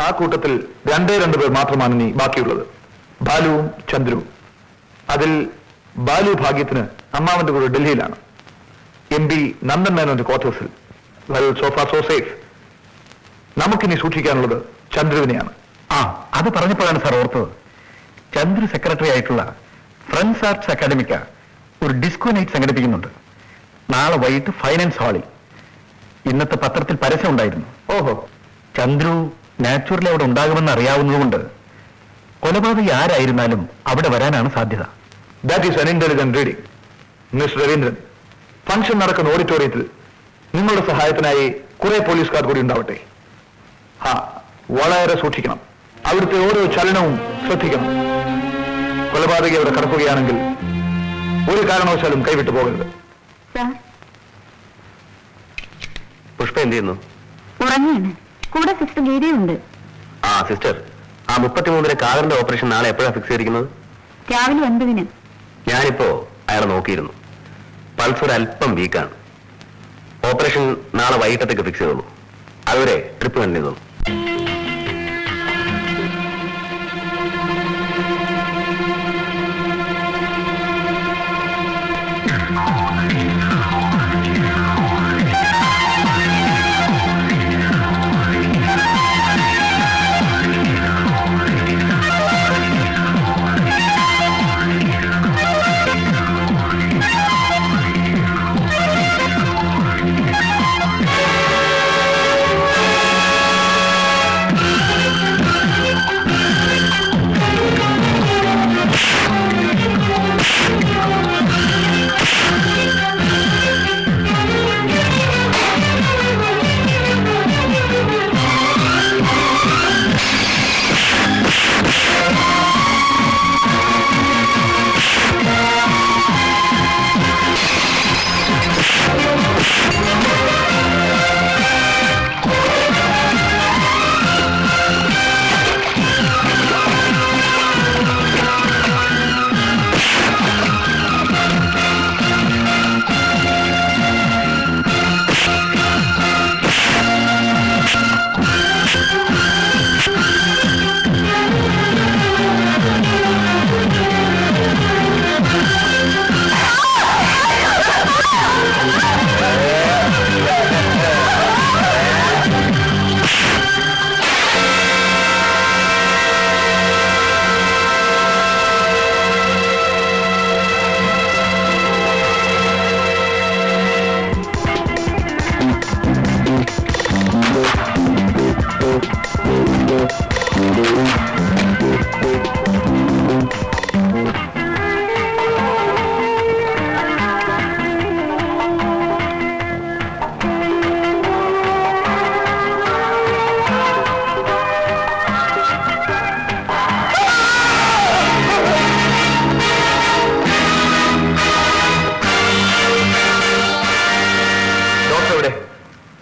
ആ കൂട്ടത്തിൽ രണ്ടേ രണ്ടു പേർ മാത്രമാണ് ഇനി ബാക്കിയുള്ളത്. ബാലുവും ചന്ദ്രുവും. അതിൽ ബാലു ഭാഗ്യത്തിന് അമ്മാവന്റെ കൂടെ ഡൽഹിയിലാണ്. എം പി നന്ദൻ മേനോന്റെ ക്വാർട്ടേഴ്സിൽ വെൽ സോഫ സോ സേഫ് നമുക്കിനി സൂക്ഷിക്കാനുള്ളത് ചന്ദ്രുവിനെയാണ്. ആ അത് പറഞ്ഞപ്പോഴാണ് സാർ ഓർത്തത്. ചന്ദ്രു സെക്രട്ടറി ആയിട്ടുള്ള ഫ്രണ്ട്സ് ആർട്സ് അക്കാഡമിക്ക ഒരു ഡിസ്കോ നൈറ്റ് സംഘടിപ്പിക്കുന്നുണ്ട്. നാളെ വൈകിട്ട് ഫൈനാൻസ് ഹാളിൽ. ഇന്നത്തെ പത്രത്തിൽ പരസ്യം ഉണ്ടായിരുന്നു. ഓഹോ. ചന്ദ്രു നാച്ചുറലി അവിടെ ഉണ്ടാകുമെന്ന് അറിയാവുന്നതുകൊണ്ട് കൊലപാതകി ആരായിരുന്നാലും അവിടെ വരാനാണ് സാധ്യത. That is an intelligent reading mister Raveendran function നടക്കുന്ന ഓഡിറ്റോറിയത്തിൽ നിങ്ങളുടെ സഹായത്തിനായി കുറെ പോലീസുകാർ കൂടി ഉണ്ടാവട്ടെ. ആ വളരെ സൂക്ഷിക്കണം. അവിടുത്തെ ഓരോ ചലനവും ശ്രദ്ധിക്കണം. കൊലപാതകി അവിടെ കടക്കുകയാണെങ്കിൽ ഒരു കാരണവശാലും കൈവിട്ടു പോകരുത്. സാർ? പുഷ്പ എന്ത് ചെയ്യുന്നു? ഉറങ്ങിയാണ് കൂടെ സിസ്റ്റർ ഗീതയുണ്ട് ആ സിസ്റ്റർ. ആ മുപ്പത്തിമൂന്നിലെ കാറിന്റെ ഓപ്പറേഷൻ നാളെ എപ്പോഴാണ് ഫിക്സ് ചെയ്തിരിക്കുന്നത്? രാവിലെ ഒൻപതിന്. ഞാനിപ്പോ അയാളെ നോക്കിയിരുന്നു. പൾസ് ഒരു അല്പം വീക്കാണ്. ഓപ്പറേഷൻ നാളെ വൈകിട്ടത്തേക്ക് ഫിക്സ് ചെയ്തോളൂ. അതുവരെ ട്രിപ്പ് തന്നെ ചെയ്തോളൂ.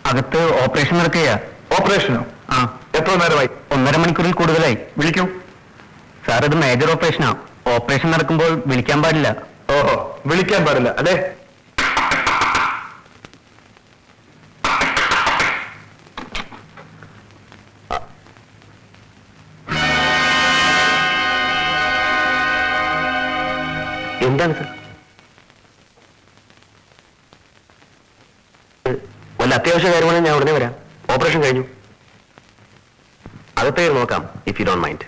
അകത്ത് ഓപ്പറേഷൻ നടക്കുക ഓപ്പറേഷനോ? എത്ര നേരമായി? ഒന്നര മണിക്കൂറിൽ കൂടുതലായി. വിളിക്കൂ. സാർ ഇത് മേജർ ഓപ്പറേഷനാ ഓപ്പറേഷൻ നടക്കുമ്പോൾ വിളിക്കാൻ പാടില്ല. ഓഹോ വിളിക്കാൻ പാടില്ല. അതെ. എന്താണ് സാർ? വല്ല അത്യാവശ്യ കാര്യമാണെങ്കിൽ ഞാൻ ഉടനെ വരാം. ഓപ്പറേഷൻ കഴിഞ്ഞു. അകത്തേക്ക് നോക്കാം if you don't mind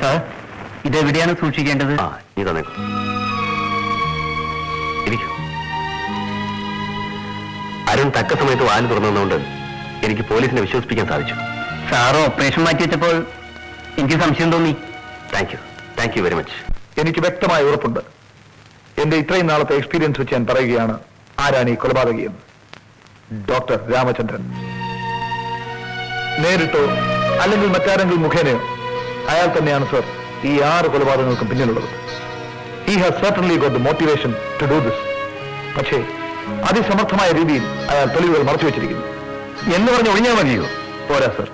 sir ഇതെവിടെയാണ് സൂക്ഷിക്കേണ്ടത്? ആ നീ തന്നേക്കും ഇരിക്കൂ. അരുൺ തക്ക സമയത്ത് വാൽ തുറന്നതുകൊണ്ട് എനിക്ക് പോലീസിനെ വിശ്വസിപ്പിക്കാൻ സാധിച്ചു. സാറ് ഓപ്പറേഷൻ മാറ്റി വെച്ചപ്പോൾ എനിക്ക് സംശയം തോന്നി. Thank you thank you very much എനിക്ക് വ്യക്തമായ ഉറപ്പുണ്ട്. എന്റെ ഇത്രയും നാളത്തെ എക്സ്പീരിയൻസ് വെച്ച് ഞാൻ പറയുകയാണ് ആരാണ് ഈ കൊലപാതകിയെന്ന്. ഡോക്ടർ രാമചന്ദ്രൻ. നേരിട്ടോ അല്ലെങ്കിൽ മറ്റാരെങ്കിലും മുഖേനയോ അയാൾ തന്നെയാണ് സർ ഈ ആറ് കൊലപാതകങ്ങൾക്കും പിന്നിലുള്ളത്. He has certainly got the motivation to do this പക്ഷേ അതിസമർത്ഥമായ രീതിയിൽ അയാൾ തെളിവുകൾ മറച്ചു വെച്ചിരിക്കുന്നു. എന്ന് പറഞ്ഞ് ഒഴിഞ്ഞാൽ മതിയോ? പോരാ സർ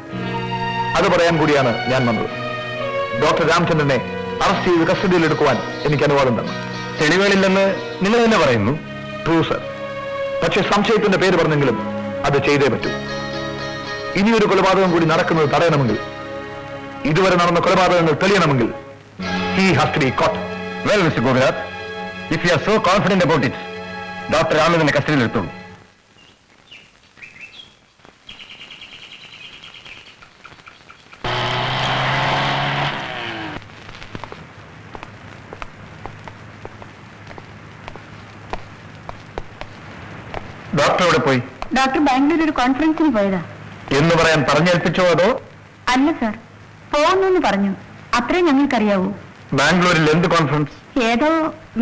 അത് പറയാൻ കൂടിയാണ് ഞാൻ വന്നത്. ഡോക്ടർ രാമചന്ദ്രനെ അറസ്റ്റ് ചെയ്ത് കസ്റ്റഡിയിൽ എടുക്കുവാൻ എനിക്ക് അനുവാദം തന്നു തെളിവുകളില്ലെന്ന് നിങ്ങൾ തന്നെ പറയുന്നു? ട്രൂ സർ പക്ഷെ സംശയത്തിന്റെ പേര് പറഞ്ഞെങ്കിലും അത് ചെയ്തേ പറ്റൂ. ഇനിയൊരു കൊലപാതകം കൂടി നടക്കുന്നത് തടയണമെങ്കിൽ ഇതുവരെ നടന്ന കൊലപാതകങ്ങൾ തെളിയണമെങ്കിൽ he has to be caught well mister Gopinath if you are so confident about it doctor രാമചന്ദ്രനെ കസ്റ്റഡിയിൽ ഡോക്ടർ എവിടെ പോയി? ഡോക്ടർ ബാംഗ്ലൂർ ഒരു കോൺഫറൻസിന് പോയതാ. എന്ന് പറയാൻ പറഞ്ഞേൽപ്പിച്ചോ അതോ? അല്ല സർ. പോകുന്നു പറഞ്ഞു. അത്രേ ഞങ്ങൾക്കറിയാവൂ. ബാംഗ്ലൂരിൽ എന്ത് കോൺഫറൻസ്? ഏതോ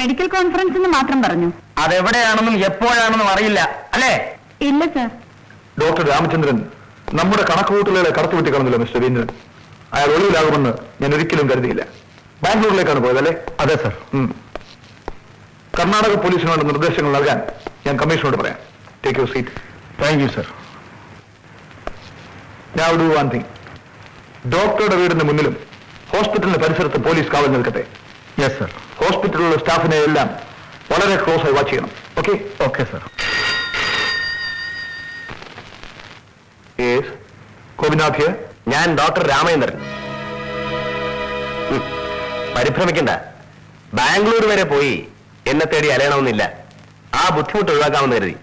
മെഡിക്കൽ കോൺഫറൻസ് എന്ന് മാത്രം പറഞ്ഞു. അതെവിടെയാണെന്നും എപ്പോഴാണെന്നും അറിയില്ല അല്ലേ? ഇല്ല സർ. ഡോക്ടർ രാമചന്ദ്രൻ നമ്മുടെ കണക്കുകൂട്ടലുകളെ കടത്തിവിട്ടി കളഞ്ഞില്ല മിസ്റ്റർ രവീന്ദ്രൻ അയാൾ ഒളിവിലാകുമെന്ന് ഞാൻ ഒരിക്കലും കരുതിയില്ല. ബാംഗ്ലൂരിലേക്കാണ് പോയത് അല്ലേ? അതെ സർ. കർണാടക പോലീസിനോട് നിർദ്ദേശങ്ങൾ നൽകാൻ ഞാൻ കമ്മീഷനോട് പറയാം. Take your seat Thank you, sir. Now do one thing ഡോക്ടറുടെ വീടിന് മുന്നിലും ഹോസ്പിറ്റലിന്റെ പരിസരത്ത് പോലീസ് കാവൽ നിൽക്കട്ടെ. യെസ് സർ ഹോസ്പിറ്റലിലുള്ള സ്റ്റാഫിനെ എല്ലാം വളരെ ക്ലോസ് ആയി വാച്ച് ചെയ്യണം. Okay okay sir Gopinath here. ഞാൻ ഡോക്ടർ രാമേന്ദ്രൻ. പരിഭ്രമിക്കണ്ട. ബാംഗ്ലൂർ വരെ പോയി എന്നെ തേടി അലയണമെന്നില്ല. ആ ബുദ്ധിമുട്ട് ഒഴിവാക്കാമെന്ന് കരുതി.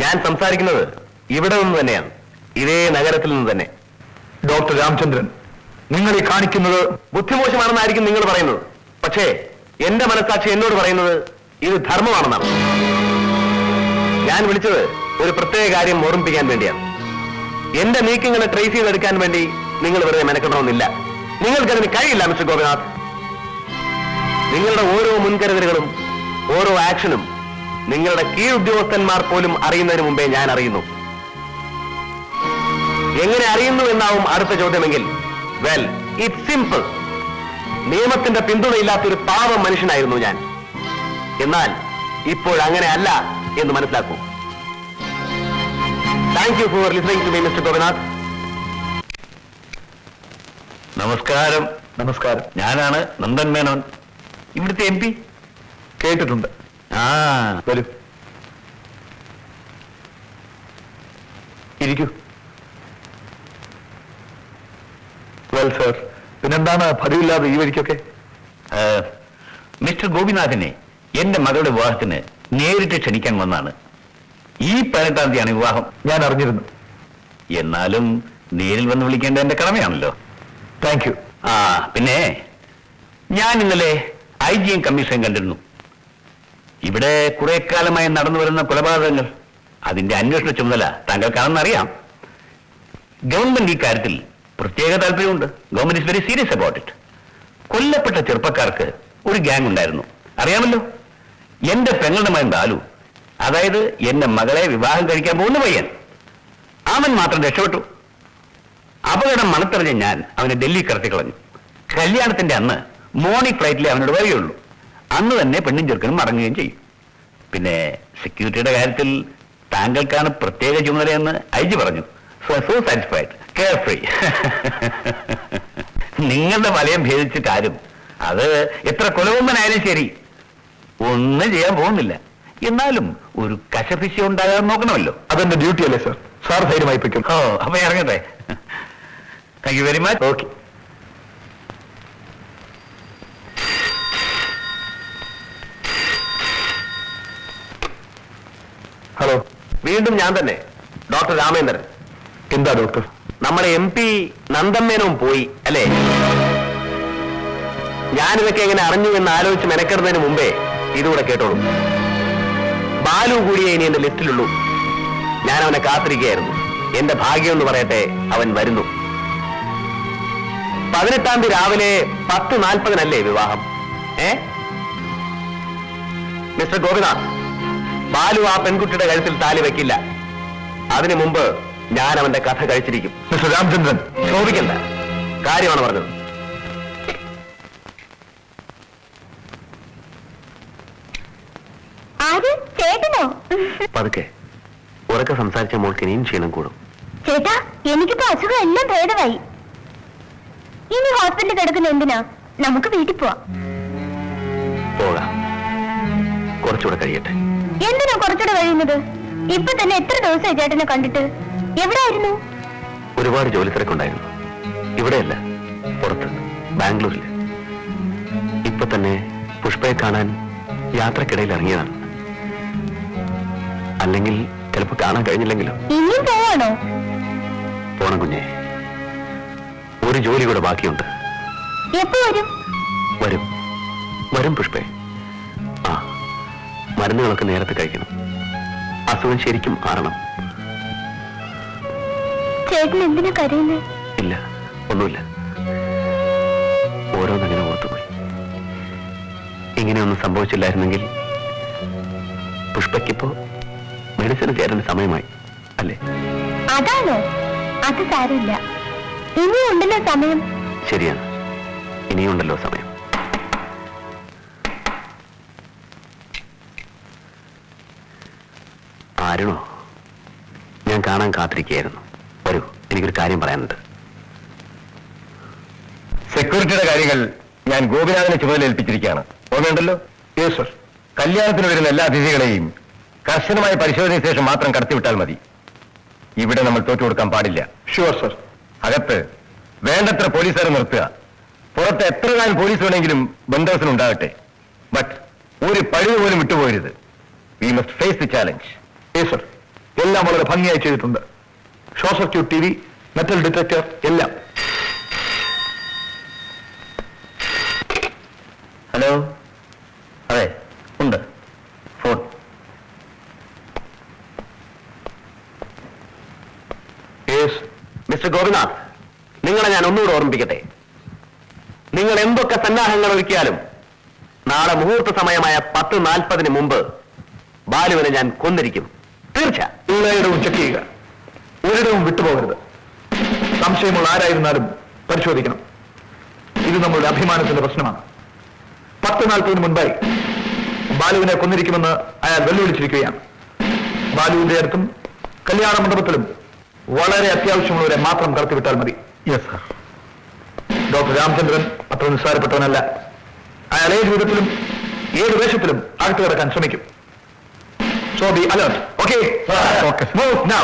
ഞാൻ സംസാരിക്കുന്നത് ഇവിടെ നിന്ന് തന്നെയാണ്. ഇതേ നഗരത്തിൽ നിന്ന് തന്നെ. ഡോക്ടർ രാമചന്ദ്രൻ നിങ്ങൾ ഈ കാണിക്കുന്നത് ബുദ്ധിമോശമാണെന്നായിരിക്കും നിങ്ങൾ പറയുന്നത്. പക്ഷേ എന്റെ മനസാക്ഷി എന്നോട് പറയുന്നത് ഇത് ധർമ്മമാണെന്നാണ്. ഞാൻ വിളിച്ചത് ഒരു പ്രത്യേക കാര്യം ഓർമ്മിപ്പിക്കാൻ വേണ്ടിയാണ്. എന്റെ നീക്കങ്ങളെ ട്രേസ് ചെയ്തെടുക്കാൻ വേണ്ടി നിങ്ങൾ വെറുതെ മെനക്കണമെന്നില്ല നിങ്ങൾക്കതിന് കഴിയില്ല മിസ്റ്റർ ഗോപിനാഥ്. നിങ്ങളുടെ ഓരോ മുൻകരുതലുകളും ഓരോ ആക്ഷനും നിങ്ങളുടെ കീഴുദ്യോഗസ്ഥന്മാർ പോലും അറിയുന്നതിന് മുമ്പേ ഞാൻ അറിയുന്നു. എങ്ങനെ അറിയുന്നു എന്നാവും അടുത്ത ചോദ്യമെങ്കിൽ വെൽ ഇറ്റ് സിമ്പിൾ നിയമത്തിന്റെ പിന്തുണയില്ലാത്ത ഒരു പാവം മനുഷ്യനായിരുന്നു ഞാൻ. എന്നാൽ ഇപ്പോൾ അങ്ങനെ അല്ല എന്ന് മനസ്സിലാക്കൂ. Thank you for listening to me mister Gopinath നമസ്കാരം. നമസ്കാരം. ഞാനാണ് നന്ദൻ മേനോൻ. ഇവിടുത്തെ എം പി? കേട്ടിട്ടുണ്ട്. ആ വരൂ ഇരിക്കൂ. വെൽ സർ പിന്നെന്താണ് പതിവില്ലാതെ ഈ വഴിക്കൊക്കെ? മിസ്റ്റർ ഗോപിനാഥിനെ എന്റെ മകളുടെ വിവാഹത്തിന് നേരിട്ട് ക്ഷണിക്കാൻ വന്നാണ്. ഈ പതിനെട്ടാം തീയതിയാണ് വിവാഹം. ഞാൻ അറിഞ്ഞിരുന്നു. എന്നാലും നേരിൽ വന്ന് വിളിക്കേണ്ട എന്റെ കടമയാണല്ലോ. താങ്ക് യു ആ പിന്നെ ഞാൻ ഇന്നലെ ഐ ജി എം കമ്മീഷൻ കണ്ടിരുന്നു. ഇവിടെ കുറെ കാലമായി നടന്നു വരുന്ന കൊലപാതകങ്ങൾ അതിന്റെ അന്വേഷണ ചുമതല താങ്കൾക്കാണെന്നറിയാം. ഗവൺമെന്റ് ഈ കാര്യത്തിൽ പ്രത്യേക താല്പര്യമുണ്ട്. Government is very serious about it കൊല്ലപ്പെട്ട ചെറുപ്പക്കാർക്ക് ഒരു ഗ്യാങ് ഉണ്ടായിരുന്നു. അറിയാമല്ലോ? എന്റെ പെങ്ങളുടെ മകൻ ബാലു അതായത് എന്റെ മകളെ വിവാഹം കഴിക്കാൻ പോകുന്ന പയ്യൻ. അവൻ മാത്രം രക്ഷപ്പെട്ടു. അപകടം മണത്തെറിഞ്ഞ ഞാൻ അവനെ ഡൽഹി കടത്തിക്കളഞ്ഞു കല്യാണത്തിന്റെ അന്ന് മോർണിംഗ് ഫ്ലൈറ്റിലെ അവനോട് വരികയുള്ളൂ. അന്ന് തന്നെ പെണ്ണും ചെറുക്കനും മടങ്ങുകയും ചെയ്യും. പിന്നെ സെക്യൂരിറ്റിയുടെ കാര്യത്തിൽ താങ്കൾക്കാണ് പ്രത്യേക ചുമതലയെന്ന് ഐ ജി പറഞ്ഞു. So so satisfied care free നിങ്ങളുടെ വലയം ഭേദിച്ചിട്ട് ആരും അത് എത്ര കൊലവുമ്പനായാലും ശരി ഒന്നും ചെയ്യാൻ പോകുന്നില്ല. എന്നാലും ഒരു കശപിശ ഉണ്ടാകാൻ നോക്കണമല്ലോ. അതെന്റെ ഡ്യൂട്ടി അല്ലേ സാർ സാർ ധൈര്യമായി ഓ അപ്പൊ ഇറങ്ങട്ടെ. Thank you very much okay hello വീണ്ടും ഞാൻ തന്നെ. ഡോക്ടർ രാമേന്ദ്രൻ. എന്താ ഡോക്ടർ? നമ്മുടെ എം പി നന്ദമ്മേനവും പോയി അല്ലേ? ഞാനിതൊക്കെ എങ്ങനെ അറിഞ്ഞു എന്ന് ആലോചിച്ച് മെനക്കെടുന്നതിന് മുമ്പേ ഇതുകൂടെ കേട്ടോളൂ. ബാലു കൂടിയേ ഇനി എന്റെ ലിസ്റ്റിലുള്ളൂ. ഞാൻ അവനെ കാത്തിരിക്കുകയായിരുന്നു. എന്റെ ഭാഗ്യം എന്ന് പറയട്ടെ അവൻ വരുന്നു. പതിനെട്ടാം തീയതി രാവിലെ പത്ത് നാൽപ്പതിനല്ലേ വിവാഹം? ഏ? മിസ്റ്റർ ഗോപിനാഥ്. ബാലു ആ പെൺകുട്ടിയുടെ കഴുത്തിൽ താലി വെക്കില്ല. അതിനു മുമ്പ് ഞാൻ അവന്റെ കഥ കഴിച്ചിരിക്കും. മിസ്റ്റർ രാമചന്ദ്രൻ. ചോദിക്കണ്ട. കാര്യമാണ് പറഞ്ഞത്. ചേട്ടനോ? പതുക്കെ. ഉറക്കെ സംസാരിച്ച മോൾക്ക് ഇനിയും ക്ഷീണം കൂടും. ചേട്ടാ എനിക്കിപ്പോ അസുഖം എല്ലാം ഭേദമായി. ഇനി ഹോസ്പിറ്റലിൽ കിടക്കുന്ന എന്തിനാ? നമുക്ക് വീട്ടിൽ പോവാം. പോകാം. കുറച്ചുകൂടെ കഴിയട്ടെ. എന്തിനാ കുറച്ചുകൂടെ കഴിയുന്നത്? ഇപ്പൊ തന്നെ എത്ര ദിവസമായി ചേട്ടനെ കണ്ടിട്ട്? എവിടെയായിരുന്നു ഒരുപാട് ജോലി തിരക്കുണ്ടായിരുന്നു ഇവിടെയല്ല പുറത്ത് ബാംഗ്ലൂരിൽ. ഇപ്പൊ തന്നെ പുഷ്പയെ കാണാൻ യാത്രക്കിടയിൽ ഇറങ്ങിയതാണ്. അല്ലെങ്കിൽ ചിലപ്പോ കാണാൻ കഴിഞ്ഞില്ലെങ്കിലോ? ഇനിയും പോവാണോ? പോണം കുഞ്ഞെ. ഒരു ജോലി കൂടെ ബാക്കിയുണ്ട്. എപ്പോ വരും? വരും. വരും പുഷ്പേ. മരുന്നുകളൊക്കെ നേരത്തെ കഴിക്കണം. അസുഖം ശരിക്കും മാറണം. ചേട്ടൻ എന്തിനാ കരയുന്നേ? ഇല്ല ഒന്നുമില്ല. ഓരോന്നങ്ങനെ ഓർത്തുപോയി ഇങ്ങനെയൊന്നും സംഭവിച്ചില്ലായിരുന്നെങ്കിൽ പുഷ്പയ്ക്കിപ്പോ മെഡിസിൻ ചേരുന്ന സമയമായി അല്ലേ? അതാണോ? അത് സാരമില്ല. ഇനിയുണ്ടല്ലോ സമയം. ശരിയാണ്. ഇനിയുണ്ടല്ലോ സമയം. ആരുണോ ഞാൻ കാണാൻ കാത്തിരിക്കുകയായിരുന്നു. വരൂ എനിക്കൊരു കാര്യം പറയാനുണ്ട്. സെക്യൂരിറ്റിയുടെ കാര്യങ്ങൾ ഞാൻ ഗോപിനാഥനെ ചുമതല ഏൽപ്പിച്ചിരിക്കുകയാണ്. ഓർമ്മയുണ്ടല്ലോ? യെസ് സർ കല്യാണത്തിന് വരുന്ന എല്ലാ അതിഥികളെയും കർശനമായ പരിശോധനയ്ക്ക് ശേഷം മാത്രം കടത്തിവിട്ടാൽ മതി. ഇവിടെ നമ്മൾ തോറ്റു കൊടുക്കാൻ പാടില്ല. ഷുവർ സർ അകത്ത് വേണ്ടത്ര പോലീസുകാരെ നിർത്തുക. പുറത്ത് എത്ര കാലം പോലീസ് വേണമെങ്കിലും ബന്ധോസിന് ഉണ്ടാകട്ടെ. ബട്ട് ഒരു പഴുത് പോലും വിട്ടുപോകരുത്. We must face the challenge sir എല്ലാം വളരെ ഭംഗിയായി ചെയ്തിട്ടുണ്ട്. Short circuit T V metal detector എല്ലാം. ഹലോ അതെ ഉണ്ട്. ഫോൺ മിസ്റ്റർ ഗോപിനാഥ് നിങ്ങളെ ഞാൻ ഒന്നുകൂടെ ഓർമ്മിപ്പിക്കട്ടെ. നിങ്ങൾ എന്തൊക്കെ സന്നാഹങ്ങൾ ഒരുക്കിയാലും നാളെ മുഹൂർത്ത സമയമായ പത്ത് നാൽപ്പതിന് മുമ്പ് ബാലുവിനെ ഞാൻ കൊന്നിരിക്കും. എല്ലായിടവും ചെക്ക് ചെയ്യുക. ഒരിടവും വിട്ടുപോകരുത്. സംശയമുള്ള ആരായിരുന്നാലും പരിശോധിക്കണം. ഇത് നമ്മളുടെ അഭിമാനത്തിന്റെ പ്രശ്നമാണ്. പത്ത് നാൽപ്പതിന് മുൻപായി ബാലുവിനെ കൊന്നിരിക്കുമെന്ന് അയാൾ വെല്ലുവിളിച്ചിരിക്കുകയാണ്. ബാലുവിന്റെ അടുത്തും കല്യാണ മണ്ഡപത്തിലും വളരെ അത്യാവശ്യമുള്ളവരെ മാത്രം കടത്തിവിട്ടാൽ മതി. യെസ് സാർ ഡോക്ടർ രാമചന്ദ്രൻ അത്ര നിസ്സാരപ്പെട്ടവനല്ല. അയാൾ ഏത് വിധത്തിലും ഏത് വേഷത്തിലും അകത്തു കിടക്കാൻ ശ്രമിക്കും. So be alert okay Okay, sir. Move now